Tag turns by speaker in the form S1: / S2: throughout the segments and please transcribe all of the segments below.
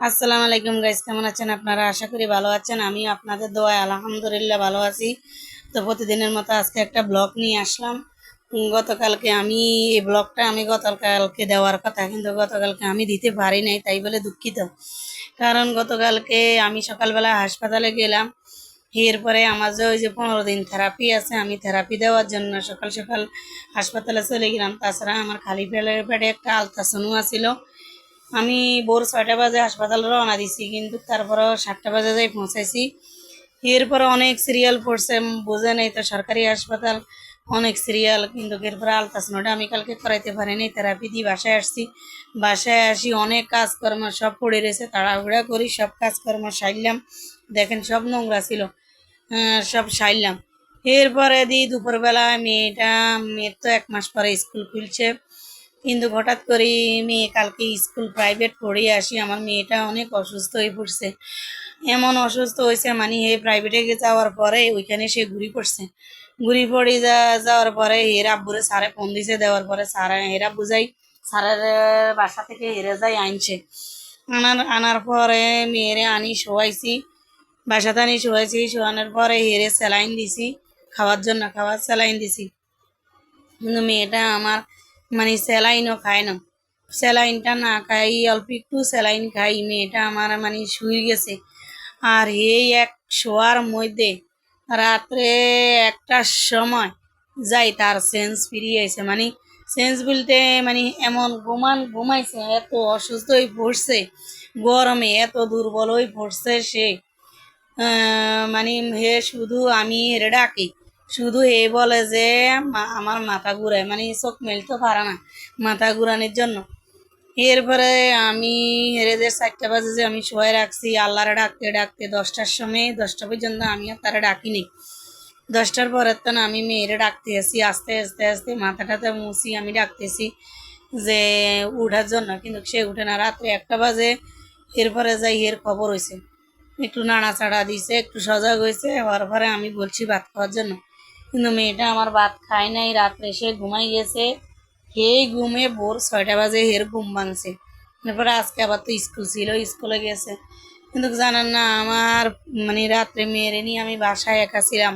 S1: আসসালামু আলাইকুম গাইজ কেমন আছেন আপনারা? আশা করি ভালো আছেন। আমি আপনাদের দোয়ায় আলহামদুলিল্লাহ ভালো আছি। তো প্রতিদিনের মতো আজকে একটা ব্লগ নিয়ে আসলাম। গতকালকে আমি এই ব্লগটা আমি গতকালকে দেওয়ার কথা, কিন্তু গতকালকে আমি দিতে পারি নাই, তাই বলে দুঃখিত। কারণ গতকালকে আমি সকালবেলা হাসপাতালে গেলাম। এরপরে আমার যে ওই যে পনেরো দিন থেরাপি আছে, আমি থেরাপি দেওয়ার জন্য সকাল সকাল হাসপাতালে চলে গেলাম। তাছাড়া আমার খালি পেটে একটা আলট্রাসাউন্ড আছিল। আমি ভোর ছয়টা বাজে হাসপাতালে রওনা দিছি, কিন্তু তারপরেও সাতটা বাজে যাই পৌঁছাইছি। এরপরে অনেক সিরিয়াল পড়ছে, বোঝে নেই তো সরকারি হাসপাতাল, অনেক সিরিয়াল কিন্তু এরপরে আলট্রাসাউন্ডটা আমি কালকে করাইতে পারিনি থেরাপি দিয়ে বাসায় আসছি। বাসায় আসি, অনেক কাজকর্ম সব পড়ে রয়েছে, তাড়াহুড়া করি, সব কাজকর্ম সারলাম। দেখেন, সব নোংরা ছিল সব সারলাম। এরপরে দিই দুপুরবেলা মেয়েটা, মেয়ের তো এক মাস পরে স্কুল খুলছে। কিন্তু হঠাৎ করে মেয়ে কালকে স্কুল প্রাইভেট পড়ে আসি, আমার মেয়েটা অনেক অসুস্থ হয়ে পড়ছে। এমন অসুস্থ হয়েছে মানে হে প্রাইভেটে যাওয়ার পরে ওইখানে সে ঘুরি পড়ছে। ঘুরি পড়ে যা, যাওয়ার পরে হেরা আব্বুরে সারে ফোন দিছে, দেওয়ার পরে সারা হেরা বুঝাই সারের বাসা থেকে হেরে যাই আনছে। আনার আনার পরে মেয়েরে আনি শোয়াইছি বাসাতে আনি শোয়াইছি, শোয়ানোর পরে হেরে স্যালাইন দিছি, খাওয়ার জন্য খাওয়ার স্যালাইন দিছি। কিন্তু মেয়েটা আমার মানে স্যালাইনও খায় না। স্যালাইনটা না খাই, অল্প একটু স্যালাইন খাই, মেয়েটা আমার মানে শুয়ে গেছে। আর এই এক শোয়ার মধ্যে রাত্রে একটার সময় যাই তার সেন্স আইছে মানে সেন্স বলতে মানে এমন ঘুমান, ঘুমাইছে, এত অসুস্থ হয়ে পড়ছে, গরমে এত দুর্বল হয়ে পড়ছে সে। মানে হে শুধু আমি হেরে ডাকি। শুধু হে বলে যে আমার মাথা ঘুরায়। মানে চোখ মেলতে পারে না, মাথা ঘুরানোর জন্য। এরপরে আমি হেরেদের চারটা বাজে যে আমি শোয়ে রাখছি, আল্লাহরে ডাকতে ডাকতে দশটার সময়, দশটা পর্যন্ত আমি আর তারা ডাকিনি। দশটার পরের তো আমি মেয়েরে ডাকতে আসি আস্তে আস্তে আস্তে মাথাটাতে মুছি আমি ডাকতেছি যে, উঠার জন্য। কিন্তু সে উঠে না, রাত্রে একটা বাজে, এরপরে যাই এর খবর হয়েছে একটু নাড়াচাড়া দিছে, একটু সজাগ হয়েছে হওয়ার পরে আমি বলছি ভাত খাওয়ার জন্য। কিন্তু মেয়েটা আমার ভাত খায় নাই, রাত্রে সে ঘুমাই গেছে। এই ঘুমে ভোর ছয়টা বাজে হের ঘুম ভাঙছে। তারপরে আজকে আবার তো স্কুল ছিল, স্কুলে গেছে। কিন্তু জানেন না, আমার মানে রাত্রে মেয়েরে নিয়ে আমি বাসায় একা ছিলাম।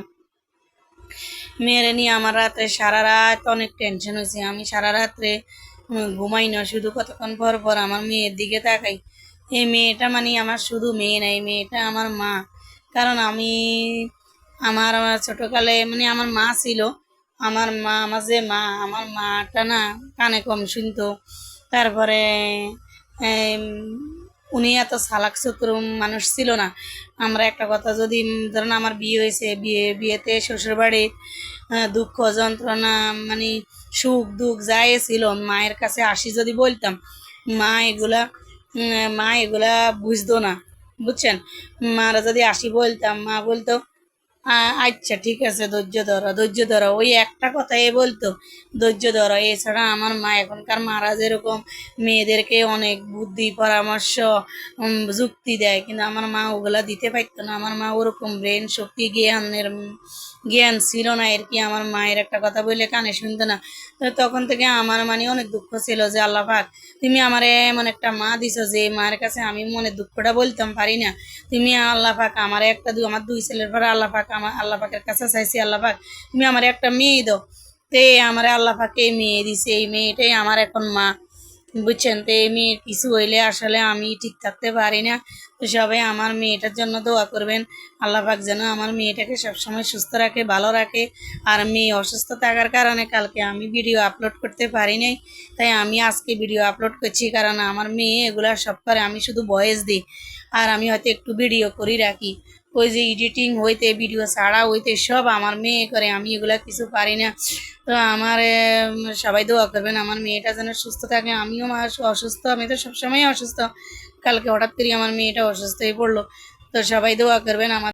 S1: মেয়েরে নিয়ে আমার রাত্রে সারা রাত অনেক টেনশন হয়েছে। আমি সারা রাত্রে ঘুমাই না, শুধু কতক্ষণ পর পর আমার মেয়ের দিকে তাকাই। এই মেয়েটা মানে আমার শুধু মেয়ে নাই মেয়েটা আমার মা। কারণ আমি আমার আমার ছোটোকালে মানে আমার মা ছিল। আমার মা, আমার যে মা, আমার মাটা না কানে কম শুনতো। তারপরে উনি এত সালাক চতুর মানুষ ছিল না। আমরা একটা কথা যদি ধরেন আমার বিয়ে হয়েছে, বিয়ে, বিয়েতে শ্বশুরবাড়ির দুঃখ, যন্ত্রণা মানে সুখ, দুঃখ যাই ছিল, মায়ের কাছে আসি যদি বলতাম, মা এগুলা মা এগুলা বুঝতো না। বুঝছেন? মারা যদি আসি বলতাম, মা বলতো আচ্ছা ঠিক আছে, ধৈর্য ধরো ধৈর্য ধরো। ওই একটা কথাই বলতো, ধৈর্য ধরো। এছাড়া আমার মা এখনকার মারা যেরকম মেয়েদেরকে অনেক বুদ্ধি, পরামর্শ যুক্তি দেয়, কিন্তু আমার মা ওগুলা দিতে পারতো না। আমার মা ওরকম ব্রেন শক্তি, জ্ঞানের জ্ঞান ছিল না আর কি। আমার মায়ের একটা কথা বললে কানে শুনতো না। তো তখন থেকে আমার মানে অনেক দুঃখ ছিল যে, আল্লাহ পাক, তুমি আমার এমন একটা মা দিছো যে, মায়ের কাছে আমি মনে দুঃখটা বলতাম, পারি না। তুমি আল্লাহ পাক আমার একটা দু আমার দুই ছেলের পরে আল্লাহ পাক আমার আল্লাহ পাকের কাছে চাইছি, আল্লাহ পাক, তুমি আমার একটা মেয়ে দাও। তে আমার আল্লাহ পাক এই মেয়ে দিছে, এই মেয়েটাই আমার এখন মা। বুঝছেন? তো এই মেয়ের কিছু হইলে আসলে আমি ঠিক থাকতে পারি না। তো সবাই আমার মেয়েটার জন্য দোয়া করবেন। আল্লাহ পাক যেন আমার মেয়েটাকে সবসময় সুস্থ রাখে, ভালো রাখে। আর মেয়ে অসুস্থ থাকার কারণে কালকে আমি ভিডিও আপলোড করতে পারি নাই। তাই আমি আজকে ভিডিও আপলোড করছি কারণ আমার মেয়ে এগুলা সব করে, আমি শুধু ভয়েস দিই। আর আমি হয়তো একটু ভিডিও করি রাখি। ওই যে এডিটিং হইতে ভিডিও ছাড়া হইতে সব আমার মেয়ে করে, আমি এগুলা কিছু পারি না। তো আমার সবাই দোয়া করবেন আমার মেয়েটা যেন সুস্থ থাকে। আমিও অসুস্থ, আমি তো সবসময় অসুস্থ। কালকে হঠাৎ করে আমার মেয়েটা অসুস্থ হয়ে পড়ল। তো সবাই দোয়া করবেন আমার